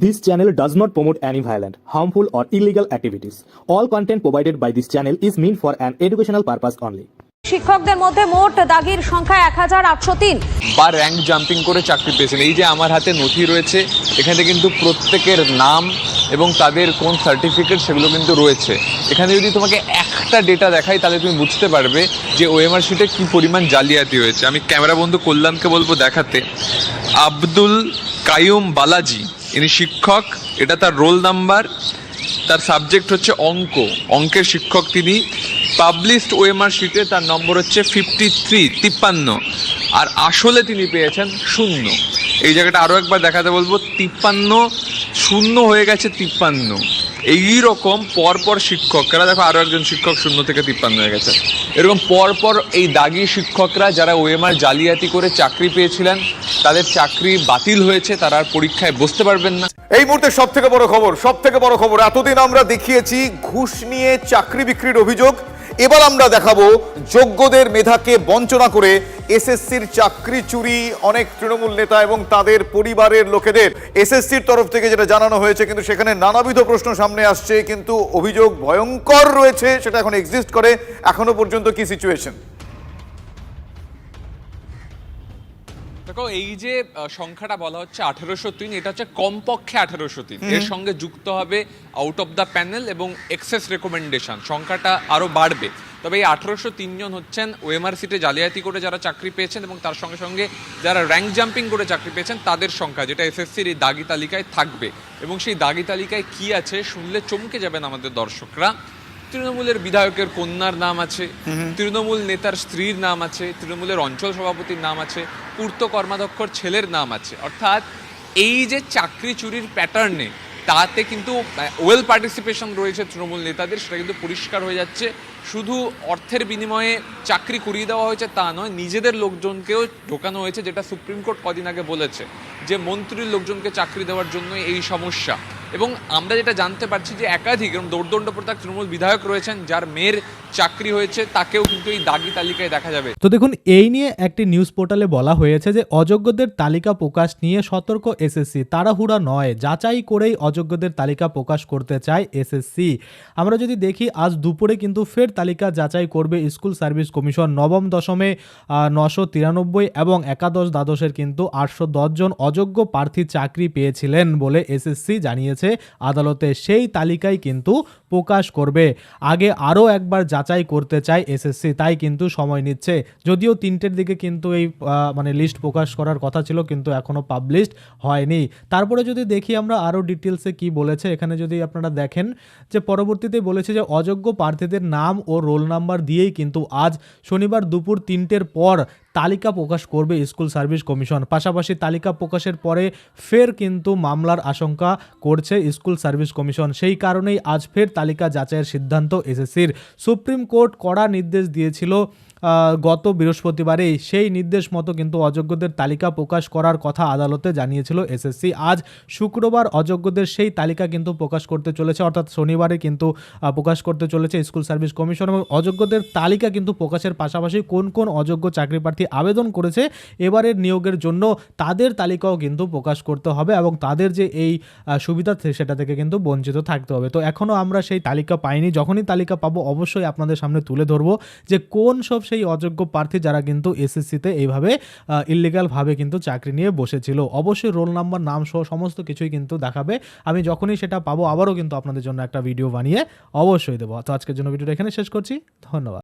This channel does not promote any violent, harmful, or illegal activities. All content provided by this channel is meant for an educational purpose only. শিক্ষকদের মধ্যে মোট দাগির সংখ্যা এক হাজার আটশো তিন। বা র্যাঙ্ক জাম্পিং করে চাকরি পেয়েছেন। এই যে আমার হাতে নথি রয়েছে এখানে কিন্তু প্রত্যেকের নাম এবং তাদের কোন সার্টিফিকেট সেগুলো কিন্তু রয়েছে। এখানে যদি তোমাকে একটা ডেটা দেখাই তাহলে তুমি বুঝতে পারবে যে ওএমআর শিটে কী পরিমাণ জালিয়াতি হয়েছে। আমি ক্যামেরা বন্ধু কল্যাণকে বলব দেখাতে। আব্দুল কায়ুম বালাজি। ইনি শিক্ষক, এটা তার রোল নাম্বার। তার সাবজেক্ট হচ্ছে অঙ্ক। অঙ্কের শিক্ষক তিনি। পাবলিশড ওএমআর শিটে তার নম্বর হচ্ছে ফিফটি থ্রি, তিপ্পান্ন। আর আসলে তিনি পেয়েছেন শূন্য। এই জায়গাটা আরও একবার দেখাতে বলব, তিপ্পান্ন শূন্য হয়ে গেছে তিপ্পান্ন। এই রকম পরপর শিক্ষকরা, দেখো আরও একজন শিক্ষক শূন্য থেকে তিপ্পান্ন হয়ে গেছে। এরকম পরপর এই দাগি শিক্ষকরা যারা ওএমআর জালিয়াতি করে চাকরি পেয়েছিলেন, তাদের চাকরি বাতিল হয়েছে, তারা আর পরীক্ষায় বসতে পারবেন না। এই মুহূর্তে সব থেকে বড় খবর সব থেকে বড় খবর, এতদিন আমরা দেখিয়েছি ঘুষ নিয়ে চাকরি বিক্রির অভিযোগ। এবার আমরা দেখাবো যোগ্যদের মেধাকে বঞ্চনা করে এসএসসির চাকরি চুরি অনেক তৃণমূল নেতা এবং তাদের পরিবারের লোকেদের। এসএসসির তরফ থেকে যেটা জানানো হয়েছে, কিন্তু সেখানে নানাবিধ প্রশ্ন সামনে আসছে, কিন্তু অভিযোগ ভয়ঙ্কর রয়েছে, সেটা এখন এক্সিস্ট করে। এখনও পর্যন্ত কি সিচুয়েশন দেখো এই যে সংখ্যাটা বলা হচ্ছে আঠেরোশো তিন এটা হচ্ছে কমপক্ষে আঠেরোশো তিন। এর সঙ্গে যুক্ত হবে আউট অফ দ্য প্যানেল এবং এক্সেস রেকমেন্ডেশন সংখ্যাটা আরও বাড়বে। তবে এই আঠেরোশো তিনজন হচ্ছেন ওএমআর সিটে জালিয়াতি করে যারা চাকরি পেয়েছেন এবং তার সঙ্গে সঙ্গে যারা র্যাঙ্ক জাম্পিং করে চাকরি পেয়েছেন তাদের সংখ্যা যেটা এসএসসির এই দাগি তালিকায় থাকবে। এবং সেই দাগি তালিকায় কি আছে শুনলে চমকে যাবেন আমাদের দর্শকরা। তৃণমূলের বিধায়কের কন্যার নাম আছে, তৃণমূল নেতার স্ত্রীর নাম আছে, তৃণমূলের অঞ্চল সভাপতির নাম আছে, পূর্ত কর্মাধ্যক্ষর ছেলের নাম আছে। অর্থাৎ এই যে চাকরি চুরির প্যাটার্নে তাতে কিন্তু ওয়েল পার্টিসিপেশন রয়েছে তৃণমূল নেতাদের, সেটা কিন্তু পরিষ্কার হয়ে যাচ্ছে। শুধু অর্থের বিনিময়ে চাকরি করিয়ে দেওয়া হয়েছে তা নয়, নিজেদের লোকজনকেও ঢোকানো হয়েছে, যেটা সুপ্রিম কোর্ট কদিন আগে বলেছে, যে মন্ত্রীর লোকজনকে চাকরি দেওয়ার জন্য এই সমস্যা। এবং আমরা যেটা জানতে পারছি যে একাধিক এবং দৌর্দণ্ড প্রতাপ তৃণমূল বিধায়ক রয়েছেন, যার মেয়ের চাকরি হয়েছে, তাকেও কিন্তু এই দাগি তালিকায় দেখা যাবে। তো দেখুন, এই নিয়ে একটি নিউজ পোর্টালে বলা হয়েছে যে অযোগ্যদের তালিকা প্রকাশ নিয়ে সতর্ক এসএসসি তাড়াহুড়া নয়, যাচাই করেই অযোগ্যদের তালিকা প্রকাশ করতে চায় এসএসসি আমরা যদি দেখি, আজ দুপুরে কিন্তু ফের তালিকা যাচাই করবে স্কুল সার্ভিস কমিশন। নবম দশমে নশো তিরানব্বই এবং একাদশ দ্বাদশের কিন্তু আটশো জন অযোগ্য প্রার্থী চাকরি পেয়েছিলেন বলে এসএসসি জানিয়েছে। আদালতে সেই তালিকাই কিন্তু প্রকাশ করবে। আগে আরও একবার যাচাই করতে চায় এসএসসি তাই কিন্তু সময় নিচ্ছে। যদিও তিনটের দিকে কিন্তু এই মানে লিস্ট প্রকাশ করার কথা ছিল, কিন্তু এখনও পাবলিশড হয়নি। তারপরে যদি দেখি আমরা আরও ডিটেলসে কি বলেছে, এখানে যদি আপনারা দেখেন যে পরবর্তীতে বলেছে যে অযোগ্য প্রার্থীদের নাম ও রোল নাম্বার দিয়েই কিন্তু আজ শনিবার দুপুর তিনটের পর তালিকা প্রকাশ করবে স্কুল সার্ভিস কমিশন। পাশাপাশি তালিকা প্রকাশের পরে ফের কিন্তু মামলার আশঙ্কা করছে স্কুল সার্ভিস কমিশন। সেই কারণেই আজ ফের তালিকা যাচাইয়ের সিদ্ধান্ত এসএসসির। সুপ্রিম কোর্ট কড়া নির্দেশ দিয়েছিল গত বৃহস্পতিবারেই সেই নির্দেশ মতো কিন্তু অযোগ্যদের তালিকা প্রকাশ করার কথা আদালতে জানিয়েছিল এসএসসি। আজ শুক্রবার অযোগ্যদের সেই তালিকা কিন্তু প্রকাশ করতে চলেছে, অর্থাৎ শনিবারে কিন্তু প্রকাশ করতে চলেছে স্কুল সার্ভিস কমিশন এবং অযোগ্যদের তালিকা কিন্তু প্রকাশের পাশাপাশি কোন কোন অযোগ্য চাকরি প্রার্থী আবেদন করেছে এবারের নিয়োগের জন্য তাদের তালিকাও কিন্তু প্রকাশ করতে হবে এবং তাদের যে এই সুবিধা সেটা থেকে কিন্তু বঞ্চিত থাকতে হবে। তো এখনও আমরা সেই তালিকা পাইনি, যখনই তালিকা পাবো অবশ্যই আপনাদের সামনে তুলে ধরবো যে কোন সব সেই অযোগ্য প্রার্থী যারা কিন্তু এসএসসিতে এইভাবে ইলিগালভাবে কিন্তু চাকরি নিয়ে বসেছিল। অবশ্যই রোল নাম্বার নাম সহ সমস্ত কিছুই কিন্তু দেখাবে। আমি যখনই সেটা পাবো আবারও কিন্তু আপনাদের জন্য একটা ভিডিও বানিয়ে অবশ্যই দেবো। তো আজকের জন্য ভিডিওটা এখানে শেষ করছি। ধন্যবাদ।